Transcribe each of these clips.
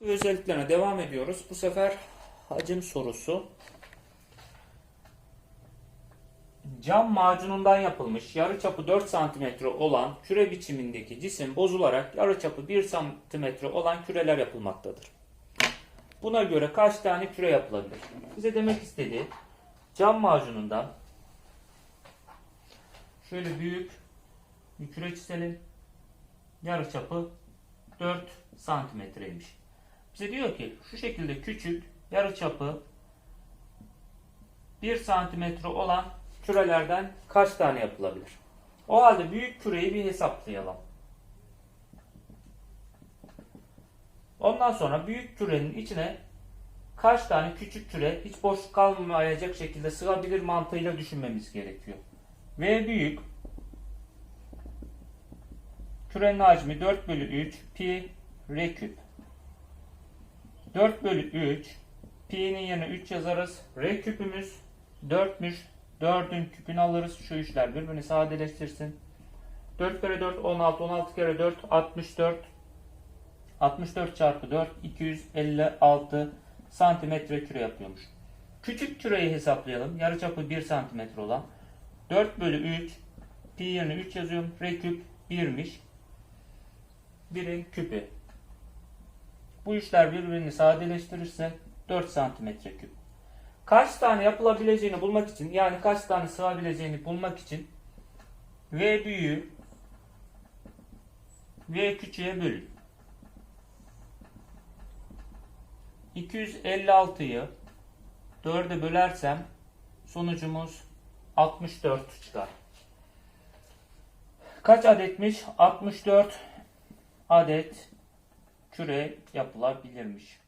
Özelliklerine devam ediyoruz. Bu sefer hacim sorusu. Cam macunundan yapılmış yarıçapı 4 cm olan küre biçimindeki cisim bozularak yarıçapı 1 cm olan küreler yapılmaktadır. Buna göre kaç tane küre yapılabilir? Bize demek istediği cam macunundan şöyle büyük bir küre çizelim. Yarıçapı 4 santimetreymiş. Bize diyor ki şu şekilde küçük yarıçapı 1 santimetre olan kürelerden kaç tane yapılabilir? O halde büyük küreyi bir hesaplayalım. Ondan sonra büyük kürenin içine kaç tane küçük küre hiç boş kalmayacak şekilde sığabilir mantığıyla düşünmemiz gerekiyor. V büyük kürenin hacmi 4 bölü 3 pi r küp. 4 bölü 3 pi'nin yerine 3 yazarız. R küpümüz 4'müş. 4'ün küpünü alırız. Şu işler birbirini sadeleştirsin. 4 kere 4 16 16 kere 4 64 64 çarpı 4 256 santimetre küre yapıyormuş. Küçük küreyi hesaplayalım. Yarıçapı 1 santimetre olan 4 bölü 3 pi yerine 3 yazıyorum. R küp 1'miş. 1'in küpü. Bu işler birbirini sadeleştirirse 4 santimetre küp. Kaç tane yapılabileceğini bulmak için yani kaç tane sığabileceğini bulmak için V büyüğü V küçüğe bölün. 256'yı 4'e bölersem sonucumuz 64 çıkar. Kaç adetmiş? 64 adet küre yapılabilirmiş.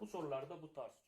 Bu sorularda bu tarz.